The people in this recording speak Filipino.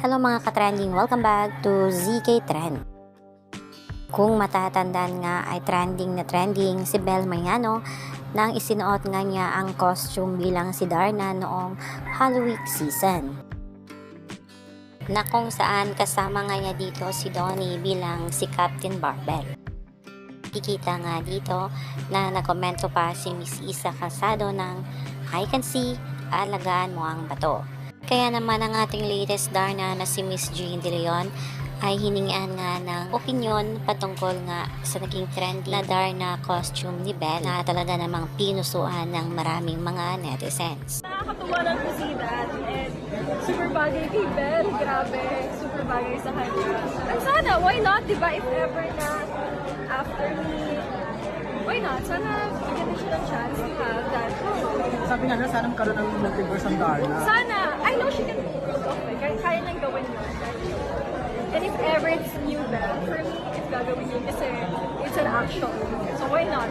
Hello mga katrending, welcome back to ZK Trend. Kung matatandaan nga ay trending na trending si Bel Mayano nang isinuot nga niya ang costume bilang si Darna noong Halloween season. Na kung saan kasama nga niya dito si Donnie bilang si Captain Barbell. Kikita nga dito na nakomento pa si Miss Isa Casado ng I can see, alagaan mo ang bato. Kaya naman ang ating latest Darna na si Miss Jean De Leon ay hiningian nga ng opinion patungkol nga sa naging trendy na Darna costume ni Belle na talaga namang pinusuan ng maraming mga netizens. Nakakatuwa lang to see that. And super bagay kay Ben. Grabe. Super bagay sa kanya. At sana, why not? Diba? If ever na after me, why not? Sana bigyan siya ng chance to have that. Sabi nga na, sana magkaroon ng multiverse ang Darna. Sana, I know she can pull it off. Eh. Kaya, kaya nang gawin yun. And if ever it's new Ben, for me, if gagawin yun kasi it's an action. So why not?